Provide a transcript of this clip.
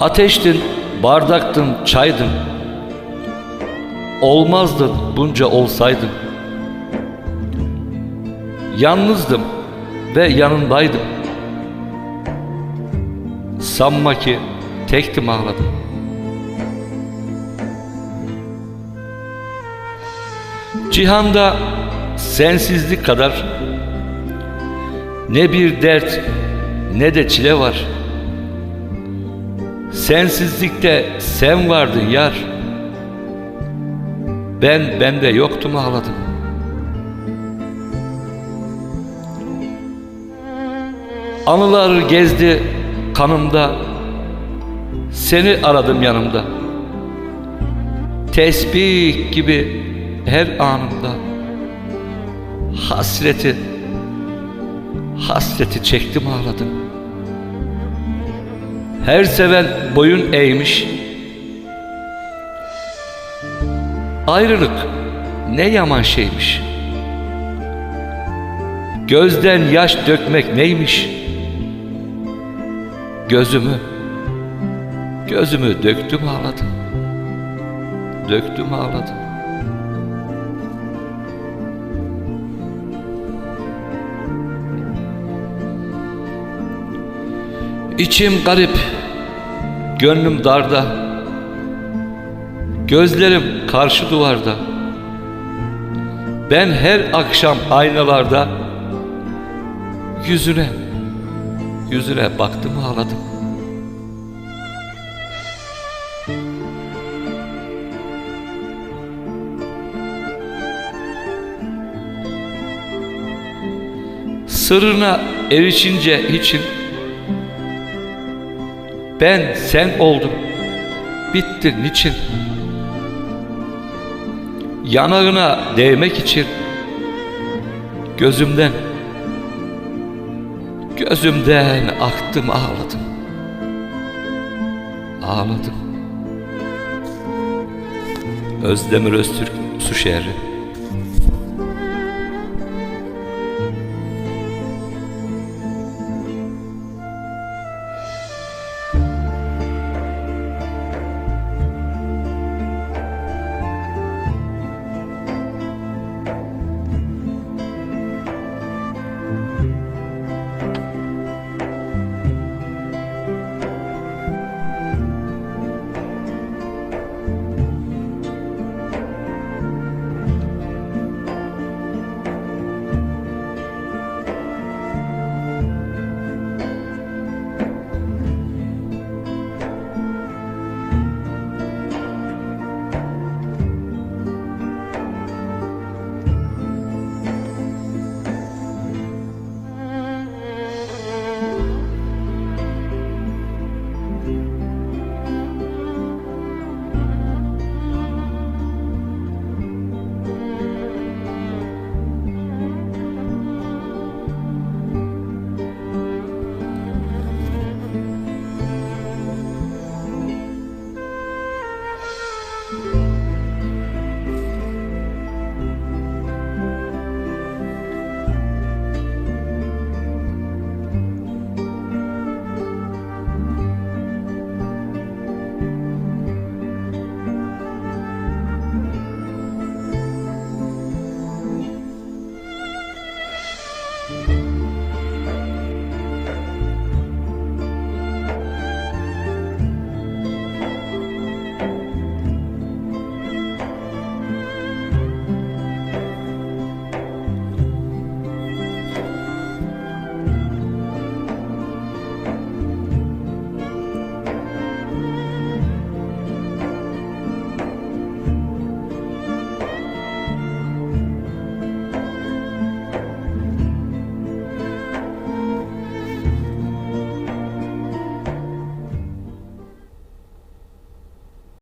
Ateştin, bardaktın, çaydın. Olmazdın bunca olsaydın. Yalnızdım ve yanındaydım. Sanma ki tektim ağladım. Cihanda sensizlik kadar ne bir dert ne de çile var. Sensizlikte sen vardın yar. Ben bende yoktum ağladım. Anılar gezdi kanımda. Seni aradım yanımda. Tesbih gibi her anımda. Hasreti, hasreti çektim ağladım. Her seven boyun eğmiş. Ayrılık ne yaman şeymiş. Gözden yaş dökmek neymiş? Gözümü, gözümü döktüm ağladım. Döktüm ağladım. İçim garip, gönlüm darda, gözlerim karşı duvarda. Ben her akşam aynalarda yüzüne, yüzüne baktım ağladım. Sırrına erişince için ben sen oldum. Bitti niçin? Yanağına değmek için gözümden gözümden aktım ağladım. Ağladım. Özdemir Öztürk Su